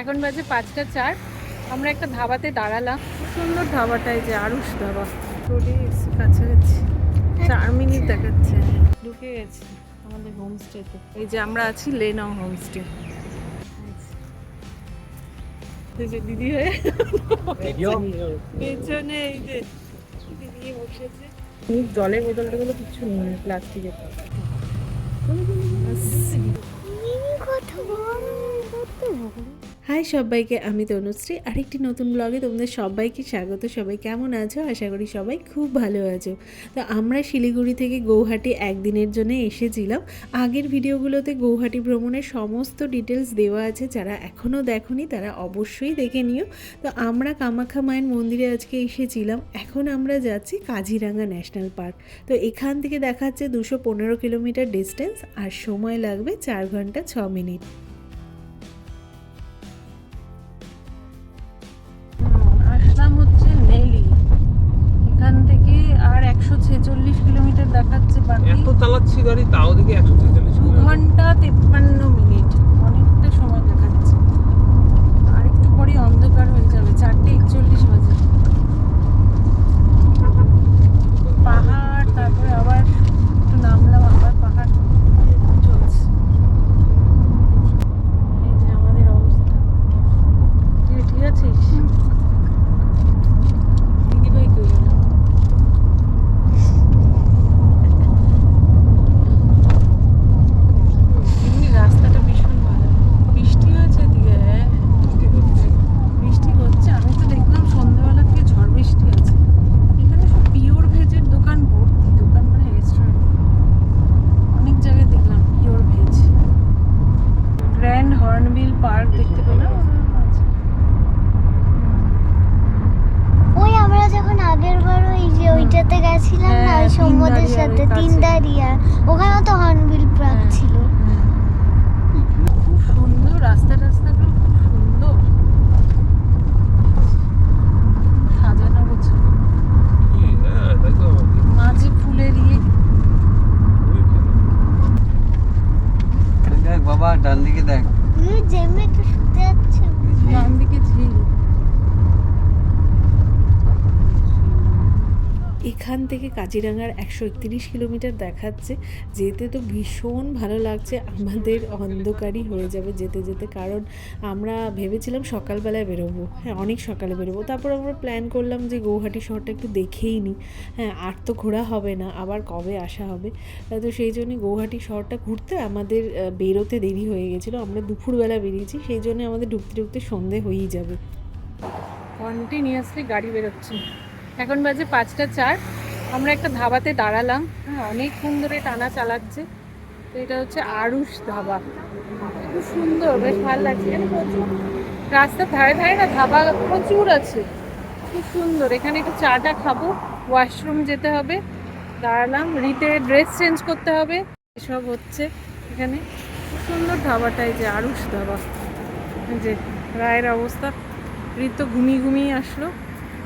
এখন বাজে পাঁচটা চার। আমরা একটা ধাবাতে দাঁড়ালাম। খুব সুন্দর ধাবাটাই যে আরুষ ধাবা। চলে এসেছি কাছাকাছি। চার মিনিট দেখাচ্ছে। ঢুকে গেছে আমাদের হোমস্টেতে। এই যে আমরা আছি লেনং হোমস্টে। দিদি হয়ে পেছনে এই যে দিদি বসেছে। জলের বোতল টোতল কিছু নেই প্লাস্টিকের। হাই সবাইকে, আমি তনুশ্রী। আরেকটি নতুন ব্লগে তোমাদের সবাইকে স্বাগত। সবাই কেমন আছো? আশা করি সবাই খুব ভালো আছো। তো আমরা শিলিগুড়ি থেকে গৌহাটি একদিনের জন্য এসেছিলাম। আগের ভিডিওগুলোতে গৌহাটি ভ্রমণের সমস্ত ডিটেলস দেওয়া আছে। যারা এখনও দেখোনি, তারা অবশ্যই দেখে নিও। তো আমরা কামাখ্যা মায়ের মন্দিরে আজকে এসেছিলাম। এখন আমরা যাচ্ছি কাজিরাঙ্গা ন্যাশনাল পার্ক। তো এখান থেকে দেখাচ্ছে দুশো পনেরো কিলোমিটার ডিস্টেন্স আর সময় লাগবে চার ঘণ্টা ছ মিনিট। আর একশো ছেচল্লিশ কিলোমিটার দেখাচ্ছে বাকি। এত চালাচ্ছি গাড়ি তাও দেখি একশো ছেচল্লিশ দু ঘণ্টা তেপ্পান্ন মিনিট অনেকটা সময় দেখাচ্ছে। আর একটু পরে অন্ধকার হয়ে যাবে চারটে একচল্লিশ বাজে। পাহাড় তারপরে আবার একটু নামলাম আবার পাহাড় এরকম চলছে এই যে আমাদের অবস্থা তুই ঠিক আছিস দিদিভাই কই গেল এমনি রাস্তাটা ভীষণ ভালো বৃষ্টি হয়েছে এদিকে হ্যাঁ বৃষ্টি হচ্ছে আমি তো দেখলাম সন্ধ্যাবেলা থেকে ঝড় বৃষ্টি আছে এখানে সব পিওর ভেজের দোকান ভর্তি দোকান মানে রেস্টুরেন্ট অনেক জায়গায় দেখলাম pure veg Grand Hornbill Park দেখতে পেলাম আচ্ছা। ওই আমরা যখন আগের বার ওই যে ওইটাতে গেছিলাম না হ্যাঁ, ওই সৌম্যদের তিনদারিয়ার সাথে ওই কাছে। তিনদারিয়া ওখানেও তো হর্নবিল পার্ক হ্যাঁ। ছিল। খুব সুন্দর রাস্তা টাস্তাগুলো খুব সুন্দর। সাজানো গোছানো। হ্যাঁ তাই তো মাঝে ফুলের ইয়ে। দেখ বাবা ডান দিকে দেখ তুই জেমে একটু শুতে যাচ্ছে। ডান দিকে ঝিল এখান থেকে কাজিরাঙ্গার একশো একত্রিশ কিলোমিটার দেখাচ্ছে। যেতে তো ভীষণ ভালো লাগছে, আমাদের অন্ধকারই হয়ে যাবে যেতে যেতে। কারণ আমরা ভেবেছিলাম সকালবেলায় বেরোবো। হ্যাঁ অনেক সকালে বেরোবো। তারপর আমরা প্ল্যান করলাম যে গৌহাটি শহরটা একটু দেখেই নিই হ্যাঁ আর তো ঘোরা হবে না, আবার কবে আসা হবে? তো সেই জন্য গৌহাটি শহরটা ঘুরতে আমাদের বেরোতে দেরি হয়ে গেছিল। আমরা দুপুরবেলা বেরিয়েছি, সেই জন্য আমাদের ঢুকতে ঢুকতে সন্ধে হয়েই যাবে। কন্টিনিউয়াসলি গাড়ি বেরোচ্ছে। এখন বাজে পাঁচটা চার। আমরা একটা ধাবাতে দাঁড়ালাম। হ্যাঁ অনেকক্ষণ ধরে টানা চালাচ্ছে। তো এটা হচ্ছে আরুষ ধাবা। খুব সুন্দর, বেশ ভালো লাগছে। এখানে প্রচুর রাস্তার ধারে ধারে না ধাবা প্রচুর আছে। খুব সুন্দর। এখানে একটু চাটা খাব, ওয়াশরুম যেতে হবে। দাঁড়ালাম, রিতে ড্রেস চেঞ্জ করতে হবে। এসব হচ্ছে এখানে। খুব সুন্দর ধাবাটাই যে, আরুষ ধাবা। যে, রায়ের অবস্থা। ঋত ঘুমিয়ে ঘুমিয়ে আসলো।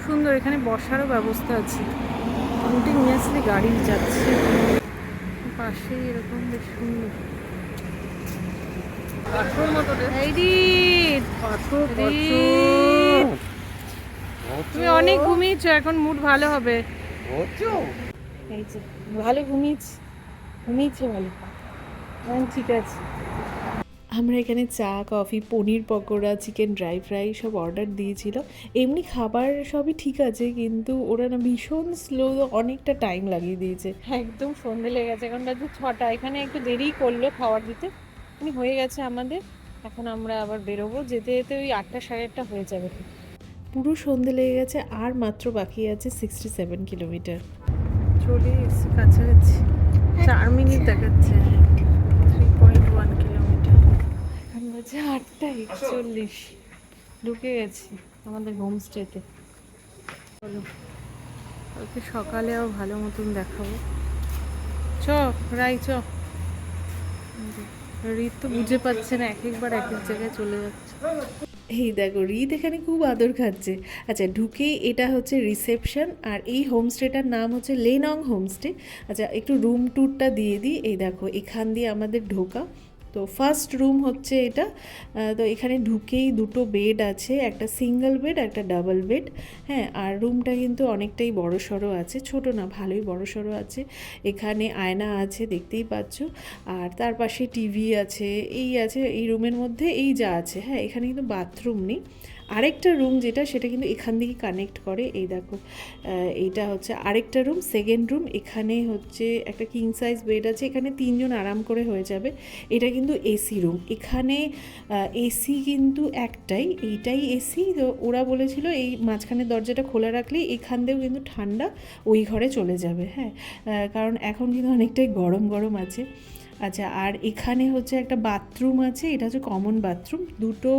সুন্দর এখানে বসারও ব্যবস্থা আছে। কন্টিনিউয়াসলি গাড়ি যাচ্ছে। পাশেই এরকম বেশ সুন্দর। তুমি অনেক ঘুমিয়েছো এখন মুড ভালো হবে। ভালো ঘুমিয়েছি। ঘুমিয়েছে ভালো। এখন ঠিক আছে। আমরা এখানে চা coffee paneer pakora chicken dry fry সব অর্ডার দিয়েছিল। এমনি খাবার সবই ঠিক আছে কিন্তু ওরা না ভীষণ স্লো অনেকটা টাইম লাগিয়ে দিয়েছে। একদম সন্ধে লেগে গেছে। এখন বাজে ছটা। এখানে একটু দেরি করল খাবার দিতে। হয়ে গেছে আমাদের। এখন আমরা আবার বেরোবো। যেতে যেতে ওই আটটা সাড়ে আটটা হয়ে যাবে। পুরো সন্ধে লেগে গেছে আর মাত্র বাকি আছে সিক্সটি সেভেন কিলোমিটার চলে এসেছি কাছাকাছি। চার মিনিট দেখাচ্ছে। থ্রি পয়েন্ট ওয়ান বাজে আটটা একচল্লিশ। ঢুকে গেছি আমাদের হোমস্টেতে চলো, কালকে সকালেও ভালো মতন দেখাবো। চ, রাই, চ। রিত তো বুঝে পাচ্ছে না এক একবার এক এক জায়গায় চলে যাচ্ছে। এই দেখো রিদ এখানে খুব আদর খাচ্ছে। আচ্ছা ঢুকে এটা হচ্ছে রিসেপশন আর এই হোমস্টেটার নাম হচ্ছে লেনং হোমস্টে আচ্ছা একটু রুম ট্যুরটা দিয়ে দিই। এই দেখো, এখান দিয়ে আমাদের ঢোকা। তো ফার্স্ট রুম হচ্ছে এটা তো এখানে ঢুকেই দুটো বেড আছে, একটা সিঙ্গেল বেড একটা ডাবল বেড হ্যাঁ আর রুমটা কিন্তু অনেকটাই বড় সড়ো আছে, ছোট না, ভালোই বড় সড়ো আছে। এখানে আয়না আছে, দেখতেই পাচ্ছ। আর তার পাশে টিভি আছে, এই আছে, এই রুমের মধ্যে এই যা আছে। হ্যাঁ এখানে কিন্তু বাথরুম নেই। আরেকটা রুম যেটা, সেটা কিন্তু এখান থেকে কানেক্ট করে। এই দেখো এইটা হচ্ছে আরেকটা রুম সেকেন্ড রুম এখানে হচ্ছে একটা কিং সাইজ বেড আছে, এখানে তিনজন আরাম করে হয়ে যাবে। এটা কিন্তু এসি রুম এখানে এসি কিন্তু একটাই, এইটাই এসি তো ওরা বলেছিল এই মাঝখানের দরজাটা খোলা রাখলেই এখান দিয়েও কিন্তু ঠান্ডা ওই ঘরে চলে যাবে হ্যাঁ। কারণ এখন কিন্তু অনেকটাই গরম গরম আছে। আচ্ছা আর এখানে হচ্ছে একটা বাথরুম আছে, এটা হচ্ছে কমন বাথরুম দুটো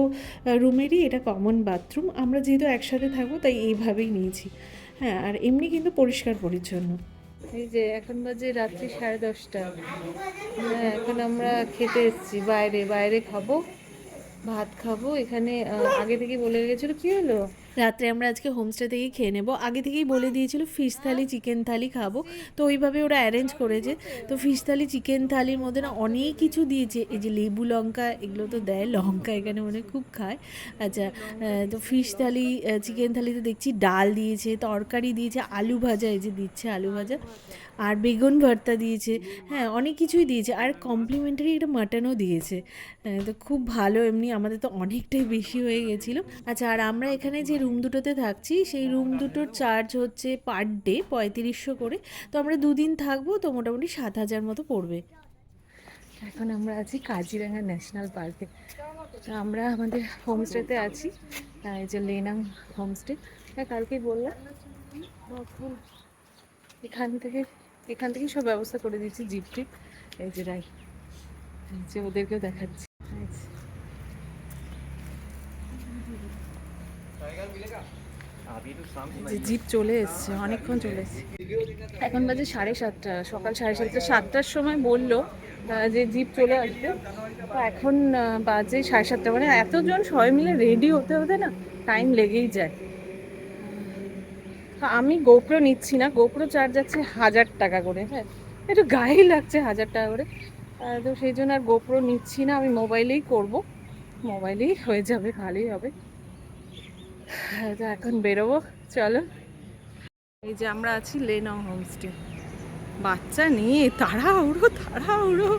রুমেরই এটা কমন বাথরুম আমরা যেহেতু একসাথে থাকব, তাই এইভাবেই নিয়েছি। হ্যাঁ আর এমনি কিন্তু পরিষ্কার পরিচ্ছন্ন। এই যে এখন বাজে রাত্রি সাড়ে দশটা। হ্যাঁ এখন আমরা খেতে এসেছি। বাইরে বাইরে খাব, ভাত খাব। এখানে আগে থেকে বলে গেছিল কি হলো? রাত্রে আমরা আজকে হোমস্টে থেকেই খেয়ে নেব। আগে থেকেই বলে দিয়েছিল ফিশ থালি চিকেন থালি খাব। তো ওইভাবে ওরা অ্যারেঞ্জ করেছে। তো ফিশ থালি চিকেন থালির মধ্যে না অনেক কিছু দিয়েছে। এই যে লেবু লঙ্কা, এগুলো তো দেয়, লঙ্কা এখানে মনে খুব খায়। আচ্ছা তো ফিশ থালি চিকেন থালিতে দেখছি ডাল দিয়েছে, তরকারি দিয়েছে, আলু ভাজা, এই যে দিচ্ছে আলু ভাজা। আর বেগুন ভর্তা দিয়েছে। হ্যাঁ অনেক কিছুই দিয়েছে। আর কমপ্লিমেন্টারি একটা মাটনও দিয়েছে। আহ, তো খুব ভালো এমনি আমাদের তো অনেকটাই বেশি হয়ে গেছিল। আচ্ছা আর আমরা এখানে যে রুম দুটোতে থাকছি সেই রুম দুটোর চার্জ হচ্ছে পার ডে পঁয়ত্রিশশো করে। তো আমরা দুদিন থাকব তো মোটামুটি সাত হাজার মতো পড়বে। এখন আমরা আছি কাজিরাঙ্গা ন্যাশনাল পার্কে আমরা আমাদের হোমস্টেতে আছি। এই যে লেনাং হোমস্টে হ্যাঁ কালকেই বললাম। এখান থেকে এখান থেকেই সব ব্যবস্থা করে দিয়েছি জিপ টিপ এই যে রাই যে ওদেরকেও দেখাচ্ছি। জিপ চলে এসছে, অনেকক্ষণ চলে এসছে। এখন বাজে সাড়ে সাতটা, সকাল সাড়ে সাতটা। সাতটার সময় বলল যে জিপ চলে আসবে। এখন বাজে সাড়ে সাতটা। মানে এতজন সবাই মিলে রেডি হতে হতে না টাইম লেগেই যায়। আমি গোপ্রো নিচ্ছি না। গোপ্রো চার্জ যাচ্ছে হাজার টাকা করে হ্যাঁ। একটু গায়ে লাগছে হাজার টাকা করে। তো সেই জন্য আর গোপ্রো নিচ্ছি না। আমি মোবাইলেই করব। মোবাইলেই হয়ে যাবে ভালোই হবে। তো এখন বেরোবো চলো। এই যে আমরা আছি লেনাও হোমস্টে বাচ্চা নিয়ে তাড়াহুড়ো তাড়াহুড়ো।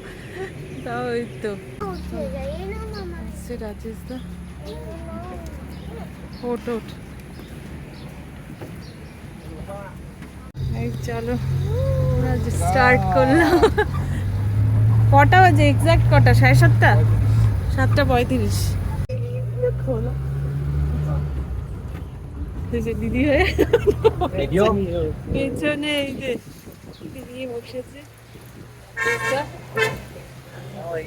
তাও ওই তো। মামা। আসছে রাজেশ দা। ওট চলো স্টার্ট করলাম কটা বাজে? এক্সাক্ট কটা? সাড়ে সাতটা? সাতটা পঁয়ত্রিশ। দিদি হয়ে পেছনে এই যে দিদি বসেছে।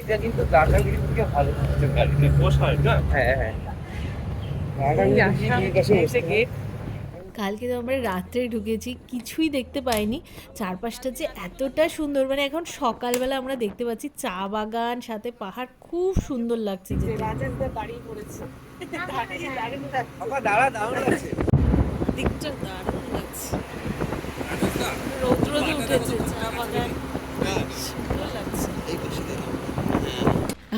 এটা কিন্তু দাদাগিরি থেকে ভালো গাড়িতে বসায় না? হ্যাঁ হ্যাঁ। আসাম থেকে কালকে তো আমরা রাত্রে ঢুকেছি কিছুই দেখতে পাইনি। চারপাশটা যে এতটা সুন্দর মানে এখন সকালবেলা আমরা দেখতে পাচ্ছি চা বাগান সাথে পাহাড় খুব সুন্দর লাগছে যে দাঁড়া দাঁড়া। দিকটা দারুণ লাগছে। রৌদ্র উঠেছে চা বাগান সুন্দর লাগছে।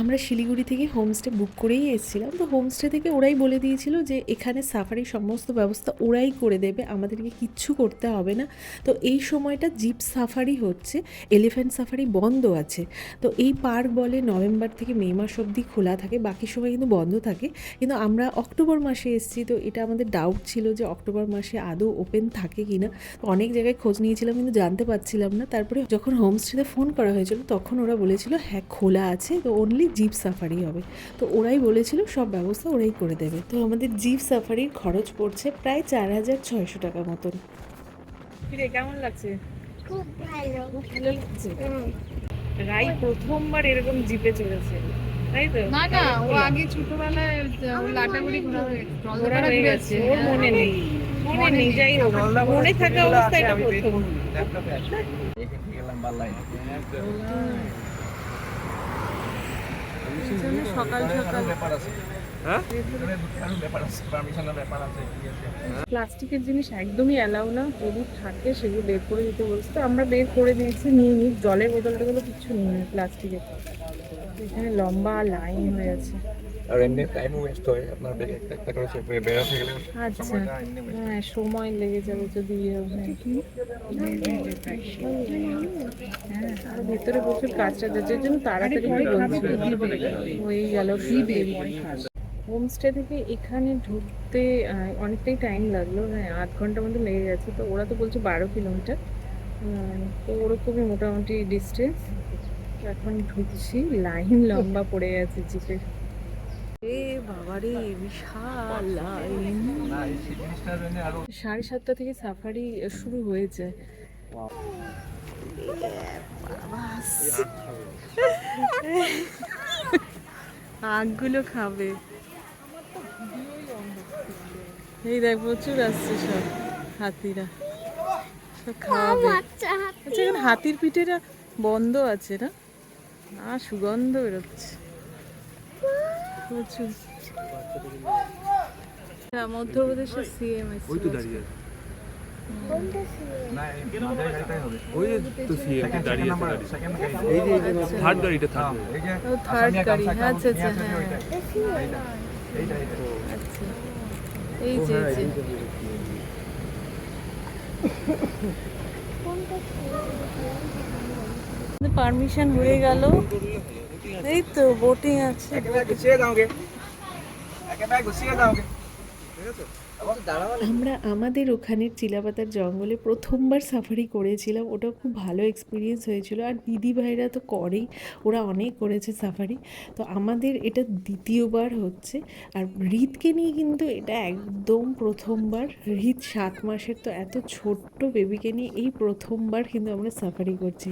আমরা শিলিগুড়ি থেকে হোমস্টে বুক করেই এসেছিলাম। তো হোমস্টে থেকে ওরাই বলে দিয়েছিল যে এখানে সাফারির সমস্ত ব্যবস্থা ওরাই করে দেবে, আমাদেরকে কিচ্ছু করতে হবে না। তো এই সময়টা জিপ সাফারি হচ্ছে এলিফ্যান্ট সাফারি বন্ধ আছে। তো এই পার্ক বলে নভেম্বর থেকে মে মাস অবধি খোলা থাকে, বাকি সময় কিন্তু বন্ধ থাকে। কিন্তু আমরা অক্টোবর মাসে এসেছি, তো এটা আমাদের ডাউট ছিল যে অক্টোবর মাসে আদৌ ওপেন থাকে কি না অনেক জায়গায় খোঁজ নিয়েছিলাম, কিন্তু জানতে পারছিলাম না। তারপরে যখন হোমস্টেতে ফোন করা হয়েছিল, তখন ওরা বলেছিল হ্যাঁ খোলা আছে। তো অনলি জিপ সাফারি হবে। তো ওরাই বলেছিল সব ব্যবস্থা ওরাই করে দেবে। তো আমাদের জিপ সাফারির খরচ পড়ছে প্রায় চার হাজার ছয়শো টাকা মতন। কেমন লাগছে? খুব ভালো। ভালো লাগছে? রাই প্রথমবার এরকম জিপে চলেছে তাই তো? না না ও আগে ছোটবেলায় লাটাগুড়ি ঘোরা হয়ে গেছে। ওর মনে নেই। মনে নেই। যাই হোক মনে থাকা অবস্থায় এটা প্রথম। জন্য সকাল সকাল ব্যাপার আছে। হ্যাঁ? আছে প্লাস্টিকের জিনিস একদমই অ্যালাউ না যদি থাকে সেগুলো বের করে দিতে বলছে। তো আমরা বের করে দিয়েছি নিয়ে নিই জলের বোতলটাগুলো কিছু নিই প্লাস্টিকের। এখানে লম্বা লাইন হয়ে আছে। আর এমনি টাইম ওয়েস্ট হয় আপনার একটা একটা করে সে বেরোতে গেলে আচ্ছা। সময়টা এমনি waste হ্যাঁ সময় লেগে যাবে যদি ইয়ে হয়। হ্যাঁ আর ভেতরে প্রচুর কাজটা যার জন্য তাড়াতাড়ি হয়ে গেল হোমস্টে থেকে এখানে ঢুকতে অনেকটাই টাইম লাগল। হ্যাঁ আধ ঘণ্টার মতো লেগে গেছে। তো ওরা তো বলছে বারো কিলোমিটার। তো ওরকমই মোটামুটি ডিস্টেন্স এখন ঢুকছি লাইন লম্বা পড়ে গেছে জিপের। বাবারে বিশাল লাইন। সাড়ে সাতটা থেকে সাফারি শুরু হয়েছে। আগগুলো খাবে। এই দেখ প্রচুর আসছে সব হাতিরা। সব খাওয়াবে আচ্ছা এখন হাতির পিঠেরা বন্ধ আছে না? না সুগন্ধ বেরোচ্ছে। প্রচুর। হ্যাঁ, সিএম ওই তো দাঁড়িয়ে আছে। সেকেন্ড গাড়ি এই যে থার্ড গাড়িটা হ্যাঁ, থার্ড থার্ড গাড়ি। আচ্ছা আচ্ছা হ্যাঁ। আচ্ছা। এই যে? পারমিশন হয়ে গেল। এই তো বোটিং আছে। আমরা আমাদের ওখানের চিলাপাতার জঙ্গলে প্রথমবার সাফারি করেছিলাম ওটা খুব ভালো এক্সপিরিয়েন্স হয়েছিল। আর দিদি ভাইরা তো করেই ওরা অনেক করেছে সাফারি। তো আমাদের এটা দ্বিতীয়বার হচ্ছে। আর হৃদকে নিয়ে কিন্তু এটা একদম প্রথমবার। হৃদ সাত মাসের তো এত ছোট্ট বেবিকে নিয়ে এই প্রথমবার কিন্তু আমরা সাফারি করছি।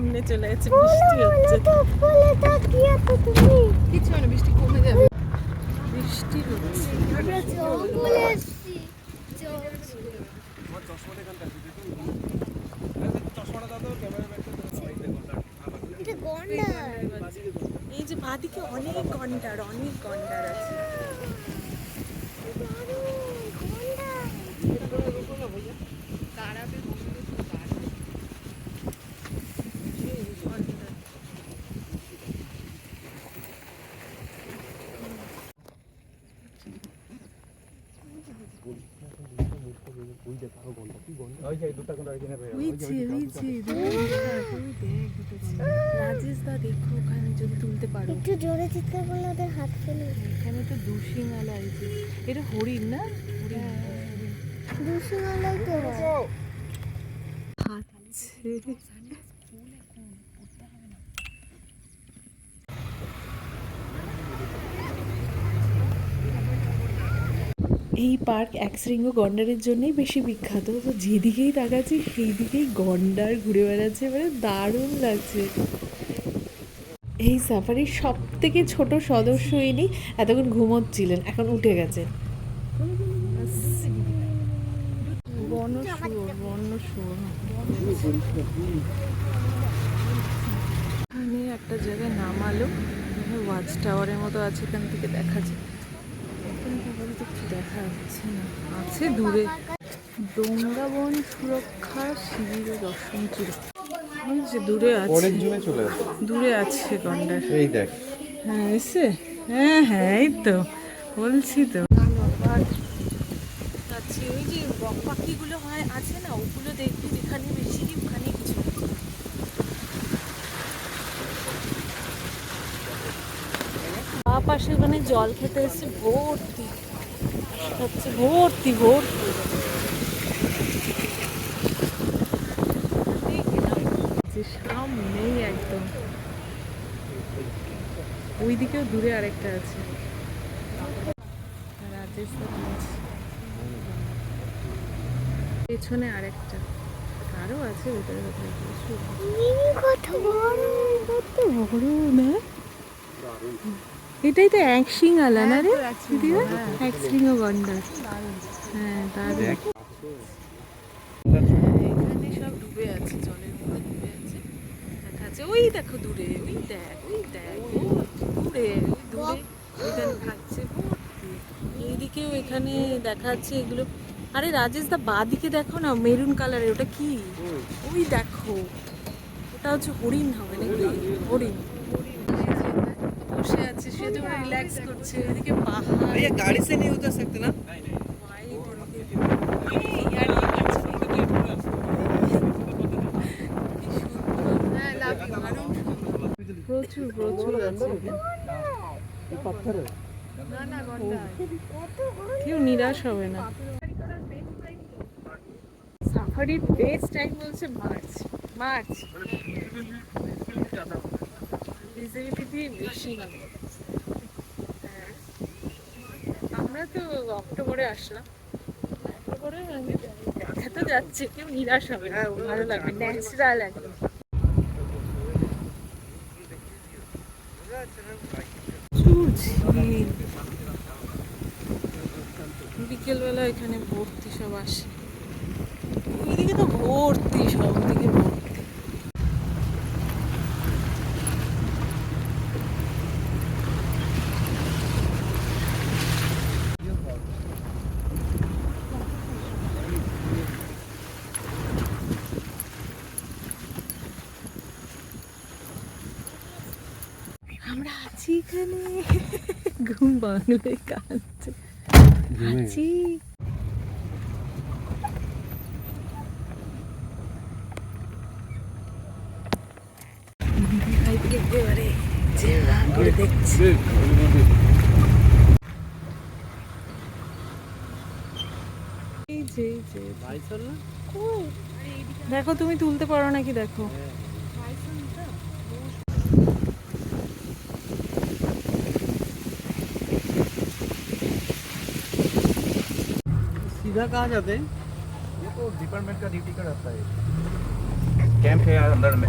সামনে চলে যাচ্ছে বৃষ্টি হচ্ছে। কিছু না বৃষ্টি কমে যাবে। বৃষ্টি হচ্ছে। এই যে বাদিকে অনেক গন্ডার অনেক গন্ডার আছে ওই যে দুটো কোন এখানে ওই যে ওই যে রাজেশ দা দেখো ওখানে যদি তুলতে পারো একটু জোরে চিৎকার করলে ওদের হাত ফেলে। এখানে তো দুশিঙালা এটা হরিণ না? তো। এই পার্ক একশৃঙ্গ গন্ডারের জন্যই বেশি বিখ্যাত। তো যেদিকেই তাকাচ্ছি সেই দিকেই গন্ডার ঘুরে বেড়াচ্ছে। মানে দারুণ লাগছে। এই সাফারির সব থেকে ছোট সদস্য ইনি, এতক্ষণ ঘুমোচ্ছিলেন, এখন উঠে গেছে বন এখানে একটা জায়গায় নামালো ওয়াচ টাওয়ারের মতো আছে, এখান থেকে দেখা যায় দেখা যাচ্ছে না। আছে দূরে। ডোঙ্গাবন সুরক্ষা শিবির দর্শন চির ওই যে দূরে আছে। অনেক চলে দূরে আছে গন্ডার। এই দেখ। হ্যাঁ এসে? হ্যাঁ হ্যাঁ এই তো। বলছি তো। আচ্ছা ওই যে বক পাখিগুলো হয় আছে না? ওগুলো দেখবি যেখানে বেশি ওখানে কিছু বা পাশে ওখানে জল খেতে এসে ভর্তি। হচ্ছে ভর্তি ভর্তি যে সামনেই একদম ওইদিকেও দূরে আরেকটা আছে। পেছনে আরেকটা। আরও আছে ভেতরে এটাই তো এক শিং আলা না রে এক শিং গন্ডার হ্যাঁ এখানে সব ডুবে আছে জলের মধ্যে ডুবে আছে। দেখা যাচ্ছে ওই দেখো দূরে ওই দেখ ওই দেখ। দূরে দূরে। এখানে থাকছে এইদিকেও এখানে দেখা যাচ্ছে এগুলো। আরে রাজেশ দা বাদিকে দেখো না মেরুন কালারে ওটা কি? ওই দেখো। ওটা হচ্ছে হরিণ হবে নাকি? হরিণ। বসে আছে সে তো রিল্যাক্স করছে। এদিকে পাহাড়। গাড়ি সে নিয়ে উতার না? প্রচুর প্রচুর কেউ নিরাশ হবে না। বেস্ট টাইম বলছে মার্চ। মার্চ। হ্যাঁ। আমরা তো অক্টোবরে আসলাম। অক্টোবরে দেখা তো যাচ্ছে, কেউ নিরাশ হবে না। ভালো লাগবে ন্যাচারাল একদম প্রচুর বিকেলবেলা এখানে ভর্তি সব আসে। এদিকে তো ভর্তি সব দিকে ভর্তি আমরা আছি এখানে। ঘুম বাংলায় কাঁদছে। আছি। একেবারে করে দেখছি এই যে এই যে কই? দেখো তুমি তুলতে পারো নাকি দেখো। सीधा कहाँ जाते हैं? ये तो डिपार्टमेंट का ड्यूटी का रहता है। कैंप है यार अंदर में।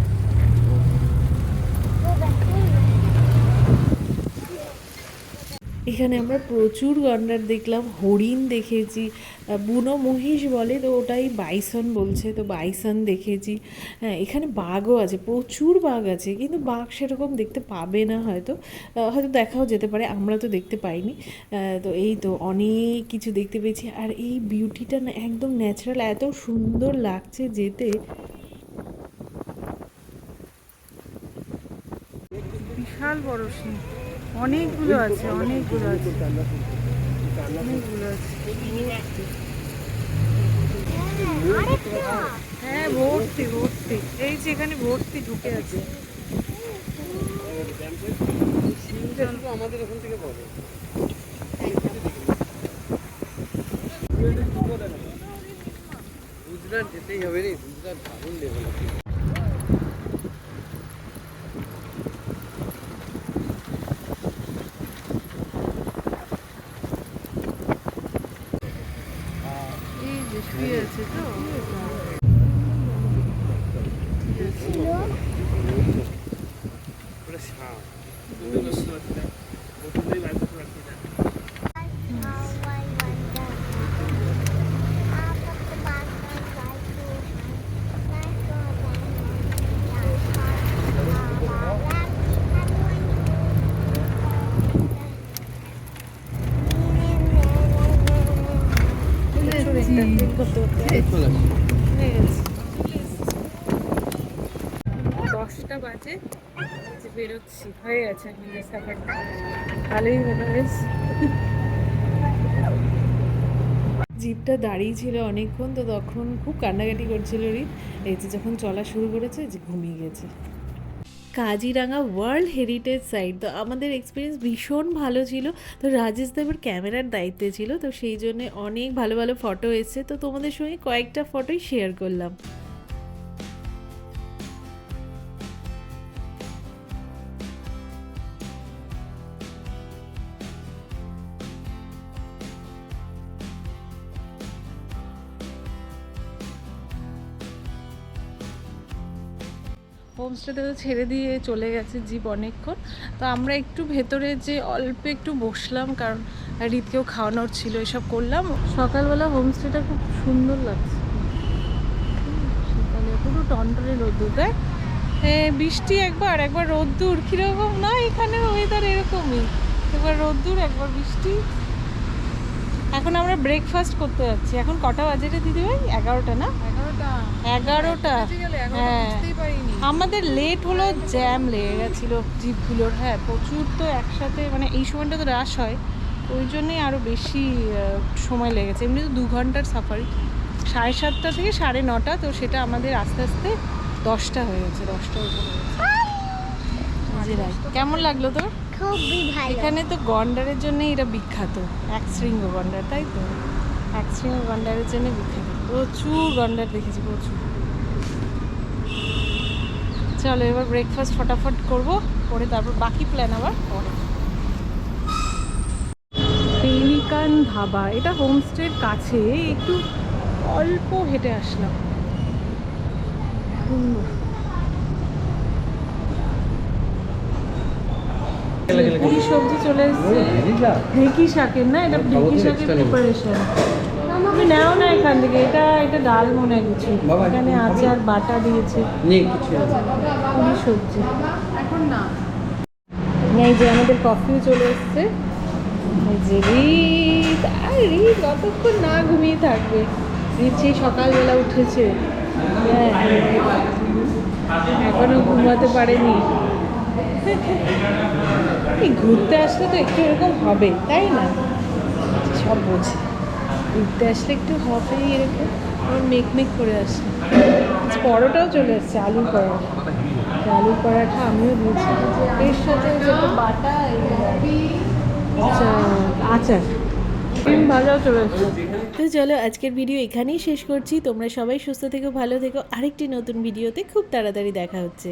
এখানে আমরা প্রচুর গন্ডার দেখলাম, হরিণ দেখেছি বুনো মহিষ বলে তো ওটাই বাইসন বলছে, তো বাইসন দেখেছি। হ্যাঁ এখানে বাঘও আছে, প্রচুর বাঘ আছে, কিন্তু বাঘ সেরকম দেখতে পাবে না হয়তো। হয়তো দেখাও যেতে পারে, আমরা তো দেখতে পাইনি। তো এই তো অনেক কিছু দেখতে পেয়েছি, আর এই বিউটিটা না একদম ন্যাচারাল এত সুন্দর লাগছে যেতে। বিশাল বড় সিং অনেকগুলো আছে অনেকগুলো আছে। অনেকগুলো আছে। হ্যাঁ ভর্তি ভর্তি। এই যে এখানে ভর্তি ঢুকে আছে। আমাদের এখান থেকে পাবে গুজরাট যেতেই হবে রে, গুজরাট দারুণ লেভেল এই যে শুয়ে আছে তো পুরো শান্ত Hawaii wonder. Apa kebanggaan baju. Naik ke দশটা বাজে যে বেরোচ্ছি হয়ে গেছে ভালোই হলো বেশ জিপটা দাঁড়িয়ে ছিল অনেকক্ষণ, তো তখন খুব কান্নাকাটি করছিল রি এই যে যখন চলা শুরু করেছে যে ঘুমিয়ে গেছে। কাজিরাঙা ওয়ার্ল্ড হেরিটেজ সাইট, তো আমাদের এক্সপিরিয়েন্স ভীষণ ভালো ছিল। তো রাজেশ দেবের ক্যামেরার দায়িত্বে ছিল, তো সেই জন্য অনেক ভালো ভালো ফটো এসছে। তো তোমাদের সঙ্গে কয়েকটা ফটোই শেয়ার করলাম। হোমস্টেতে তো ছেড়ে দিয়ে চলে গেছে জীব অনেকক্ষণ। তো আমরা একটু ভেতরে যে অল্প একটু বসলাম, কারণ রিতকেও খাওয়ানোর ছিল, এসব করলাম। সকালবেলা হোমস্টেটা খুব সুন্দর লাগছে। সকালে পুরো টনটনে রোদ্দুর দেয় বৃষ্টি একবার একবার রোদ্দুর। কীরকম? না এখানের ওয়েদার এরকমই। একবার রোদ্দুর, একবার বৃষ্টি। এখন আমরা ব্রেকফাস্ট করতে যাচ্ছি। এখন কটা বাজে রে দিদি ভাই? এগারোটা না? এগারোটা। বেজে হ্যাঁ। আমাদের লেট হলো জ্যাম লেগে গেছিল জিপগুলোর। হ্যাঁ প্রচুর তো একসাথে মানে এই সময়টা তো রাশ হয়। ওই জন্যই আরও বেশি সময় লেগেছে এমনি তো দু ঘণ্টার সাফারি সাড়ে সাতটা থেকে সাড়ে নটা তো সেটা আমাদের আস্তে আস্তে দশটা হয়ে গেছে দশটা কেমন লাগল তোর? খুবই ভালো। এখানে তো গন্ডারের জন্যই এটা বিখ্যাত। এক শৃঙ্গ গন্ডার তাই তো? এক শৃঙ্গ গন্ডারের জন্য বিখ্যাত। প্রচুর গন্ডার দেখেছি প্রচুর। চলো এবার ব্রেকফাস্ট ফটাফট করব করে তারপর বাকি প্ল্যান আবার পরে। পেলিকান ধাবা এটা হোমস্টের কাছে একটু অল্প হেঁটে আসলাম। সুন্দর। সবজি চলে এসেছে। ঢেকি শাকের না? এটা ঢেকি শাকের প্রিপারেশন তুমি নাও না এখান থেকে। এটা এটা ডাল মনে হয় কিছু। এখানে আচার বাটা দিয়েছে। পুরি সবজি। এখন না। এই যে আমাদের কফিও চলে এসছে। যে রিত। আর রিত কতক্ষণ না ঘুমিয়ে থাকবে? রিত সেই সকালবেলা উঠেছে। হ্যাঁ। এখনও ঘুমাতে পারেনি। এই ঘুরতে আসলে তো একটু এরকম হবে, তাই না? সব বোঝে ঘুরতে আসলে একটু হবেই এরকম। আমার মেক মেক করে আসে পরোটাও চলে এসছে, আলুর পরোটা। আলুর পরাঠা আমিও দিয়েছি এর সাথে আচ্ছা আচার। তো চলো, আজকের ভিডিও এখানেই শেষ করছি। তোমরা সবাই সুস্থ থেকো, ভালো থেকো। আরেকটি নতুন ভিডিওতে খুব তাড়াতাড়ি দেখা হচ্ছে।